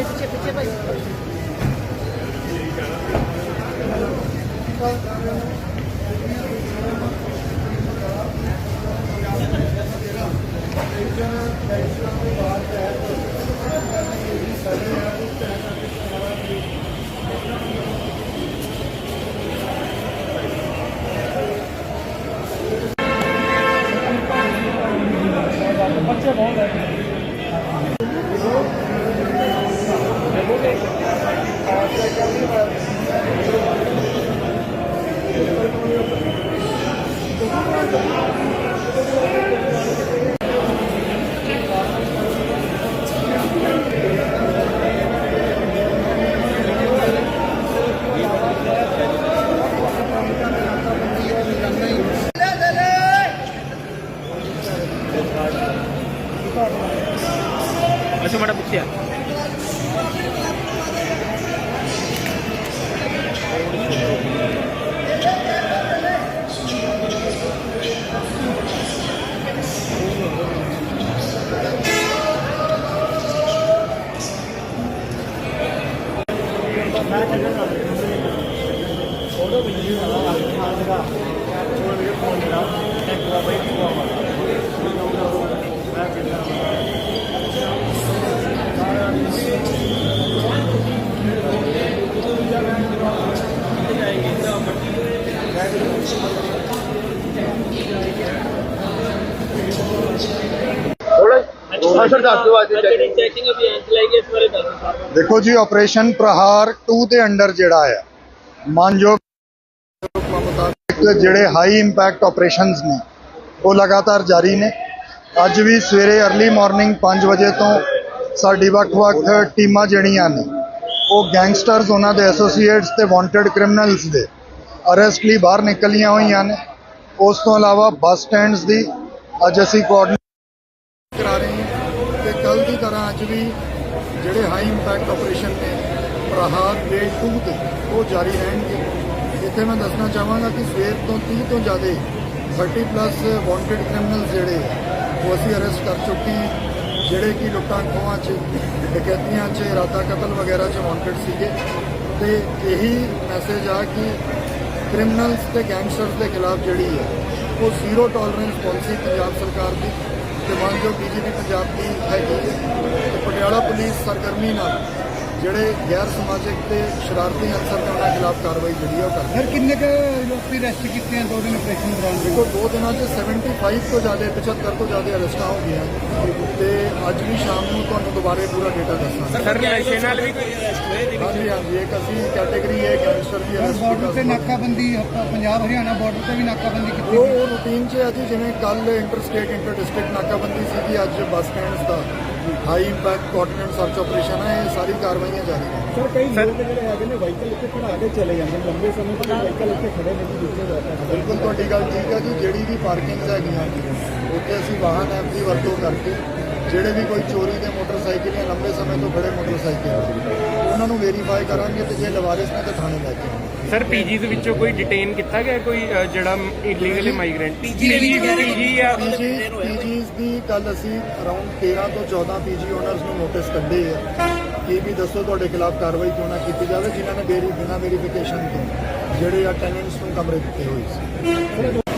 ਭਾਈ ਪਿੱਛੇ ਪਿੱਛੇ ਭਾਈ। Photo video ਨਾਲ ਆ ਕੇ ਮਾਰ ਦੇਗਾ ਜੋ ਵੀਡੀਓ ਫੋਨ ਮੇਰਾ ਇੱਕ ਵਾਰ ਬਈ ਸਰ ਦੱਸ ਦਿਓ ਅੱਜ ਜਿਹੜੀ ਚੈਕਿੰਗ ਅਭਿਆਨ ਚਲਾਈ ਇਸ ਬਾਰੇ ਦੱਸੋ ਦੇਖੋ ਜੀ ਆਪਰੇਸ਼ਨ ਪ੍ਰਹਾਰ 2 ਦੇ ਅੰਡਰ ਜਿਹੜਾ ਆ ਮਾਨਯੋਗ ਜਿਹੜੇ ਹਾਈ ਇੰਪੈਕਟ ਆਪਰੇਸ਼ਨਸ ਨੇ ਉਹ ਲਗਾਤਾਰ ਜਾਰੀ ਨੇ। ਅੱਜ ਵੀ ਸਵੇਰੇ अर्ਲੀ ਮਾਰਨਿੰਗ 5 ਵਜੇ ਤੋਂ ਸਾਡੀ ਵੱਖ-ਵੱਖ ਟੀਮਾਂ ਜਿਹੜੀਆਂ ਨੇ ਉਹ ਗੈਂਗਸਟਰਸ ਉਹਨਾਂ ਦੇ ਐਸੋਸੀਏਟਸ ਤੇ ਵਾਂਟਡ ਕ੍ਰਿਮੀਨਲਸ ਦੇ ਅਰੈਸਟ ਲਈ ਬਾਹਰ ਨਿਕਲੀਆਂ ਹੋਈਆਂ ਨੇ। ਉਸ ਤੋਂ ਇਲਾਵਾ ਬੱਸ ਸਟੈਂਡਸ ਦੀ ਅੱਜ ਅਸੀਂ ਕੋਆਰਡੀਨੇਟ ਹਾਂ ਤੇ ਕੱਲ ਦੀ ਤਰ੍ਹਾਂ ਅੱਜ ਵੀ ਜਿਹੜੇ ਹਾਈ ਇੰਪੈਕਟ ਆਪਰੇਸ਼ਨ ਨੇ, ਪ੍ਰਹਾਰ ਗ੍ਰੇਡ 2 ਤੇ ਉਹ ਜਾਰੀ ਰਹਿਣਗੇ। ਇੱਥੇ ਮੈਂ ਦੱਸਣਾ ਚਾਹਾਂਗਾ ਕਿ ਸਵੇਰ ਤੋਂ 30 ਤੋਂ ਜ਼ਿਆਦਾ 30 ਪਲੱਸ ਵਾਂਟਡ ਕ੍ਰਿਮੀਨਲਸ ਜਿਹੜੇ ਉਹ ਅਸੀਂ ਅਰੈਸਟ ਕਰ ਚੁੱਕੇ ਹਾਂ। ਜਿਹੜੇ ਕਿ ਲੁੱਟਾਂ ਖੋਹਾਂ 'ਚ, ਡਕੈਤੀਆਂ 'ਚ, ਇਰਾਦਾ ਕਤਲ ਵਗੈਰਾ 'ਚ ਵਾਂਟਡ ਸੀਗੇ। ਤੇ ਇਹੀ ਮੈਸੇਜ ਆ ਕਿ ਕ੍ਰਿਮੀਨਲਸ ਤੇ ਗੈਂਗਸਟਰਸ ਦੇ ਖਿਲਾਫ ਜਿਹੜੀ ਹੈ ਉਹ ਜ਼ੀਰੋ ਟੋਲਰੈਂਸ ਪਾਲਿਸੀ ਪੰਜਾਬ ਸਰਕਾਰ ਦੀ ਤੇ ਮਾਨਯੋਗ ਡੀਜੀਪੀ ਪੰਜਾਬ ਦੀ ਹੈਗੀ ਹੈ ਪਟਿਆਲਾ ਪੁਲਿਸ ਸਰਗਰਮੀ ਨਾਲ ਜਿਹੜੇ ਗੈਰ ਸਮਾਜਿਕ ਤੇ ਸ਼ਰਾਰਤੀ ਅਨਸਰ ਨੇ ਉਹਨਾਂ ਖਿਲਾਫ ਕਾਰਵਾਈ ਜਿਹੜੀ ਹੈ ਉਹ ਕਰ ਰਹੀ ਹੈ ਸਰ ਕਿੰਨੇ ਕ ਲੋਕੀ ਰੈਸਟ ਕੀਤੇ ਆ? ਦੋ ਦਿਨ ਆਪਰੇਸ਼ਨ ਦੌਰਾਨ ਦੇਖੋ ਦੋ ਦਿਨਾਂ 'ਚ 75 ਤੋਂ ਜ਼ਿਆਦਾ 75 ਤੋਂ ਜ਼ਿਆਦਾ ਅਰੈਸਟਾਂ ਹੋ ਗਈਆਂ। ਤੇ ਅੱਜ ਵੀ ਸ਼ਾਮ ਨੂੰ ਤੁਹਾਨੂੰ ਦੁਬਾਰੇ ਪੂਰਾ ਡੇਟਾ ਦੱਸਾਂਗੇ। ਸਰ ਨਸ਼ੇ ਨਾਲ ਵੀ ਕੋਈ ਅਰੈਸਟ ਹੋਏ ਹਾਂਜੀ ਹਾਂਜੀ ਇੱਕ ਅਸੀਂ ਕੈਟਾਗਰੀ ਹੈ ਗੈਂਗਸਟਰ ਦੀ ਅਰੈਸਟ ਬਾਰਡਰ ਤੇ ਨਾਕਾਬੰਦੀ ਪੰਜਾਬ ਹਰਿਆਣਾ ਬਾਰਡਰ ਤੇ ਵੀ ਨਾਕਾਬੰਦੀ ਕੀਤੀ ਉਹ ਰੂਟੀਨ 'ਚ ਹੈ ਜੀ ਜਿਵੇਂ ਕੱਲ ਇੰਟਰ ਸਟੇਟ ਇੰਟਰ ਡਿਸਟ੍ਰਿਕਟ ਨਾਕਾਬੰਦੀ ਸੀਗੀ ਅੱਜ ਬੱਸ ਸਟੈਂਡਸ ਦਾ। High impact coordinate search operation ਹੈ ਇਹ ਸਾਰੀ ਕਾਰਵਾਈਆਂ ਜਾਰੀ ਨੇ। ਸਰ ਕਈ ਲੋਕ ਜਿਹੜੇ ਹੈਗੇ ਨੇ ਵਾਹੀਕਲ ਇੱਥੇ ਖੜਾ ਕੇ ਚਲੇ ਜਾਂਦੇ ਨੇ ਲੰਬੇ ਸਮੇਂ ਤੱਕ ਵਾਹੀਕਲ ਇੱਥੇ ਖੜੇ ਨੇ ਜੀ ਦੂਸਰੇ ਦਾ ਬਿਲਕੁਲ ਤੁਹਾਡੀ ਗੱਲ ਠੀਕ ਹੈ ਜੀ ਜਿਹੜੀ ਵੀ ਪਾਰਕਿੰਗਸ ਹੈਗੀਆਂ ਉੱਥੇ ਅਸੀਂ ਵਾਹਨ ਐਪ ਦੀ ਵਰਤੋਂ ਕਰਕੇ ਜਿਹੜੇ ਵੀ ਕੋਈ ਚੋਰੀ ਦੇ ਮੋਟਰਸਾਈਕਲ ਜਾਂ ਲੰਬੇ ਸਮੇਂ ਤੋਂ ਖੜੇ ਮੋਟਰਸਾਈਕਲ ਉਹਨਾਂ ਨੂੰ ਵੈਰੀਫਾਈ ਕਰਾਂਗੇ ਤੇ ਜੇ ਲਵਾਰਿਸ ਨੇ ਤਾਂ ਥਾਣੇ ਲੈ ਕੇ ਸਰ ਪੀਜੀਜ਼ ਵਿੱਚੋਂ ਕੋਈ ਡਿਟੇਨ ਕੀਤਾ ਗਿਆ ਕੋਈ ਜਿਹੜਾ ਇਲੀਗਲ ਮਾਈਗ੍ਰੈਂਟ ਪੀਜੀ ਪੀਜੀ ਆ ਪੀਜੀਸ ਪੀਜੀਸ ਕੱਲ ਅਸੀਂ ਅਰਾਊਂਡ 13 ਤੋਂ 14 ਪੀਜੀ ਓਨਰਸ ਨੂੰ ਨੋਟਿਸ ਕੱਢੇ ਆ। ਕਿ ਵੀ ਦੱਸੋ ਤੁਹਾਡੇ ਖਿਲਾਫ ਕਾਰਵਾਈ ਕਿਉਂ ਨਾ ਕੀਤੀ ਜਾਵੇ, ਜਿਨ੍ਹਾਂ ਨੇ ਬੇਰੀ ਬਿਨਾਂ ਵੈਰੀਫਿਕੇਸ਼ਨ ਤੋਂ ਜਿਹੜੇ ਆ ਟੈਨੈਂਟਸ ਨੂੰ ਕਮਰੇ ਦਿੱਤੇ ਹੋਏ ਸੀ।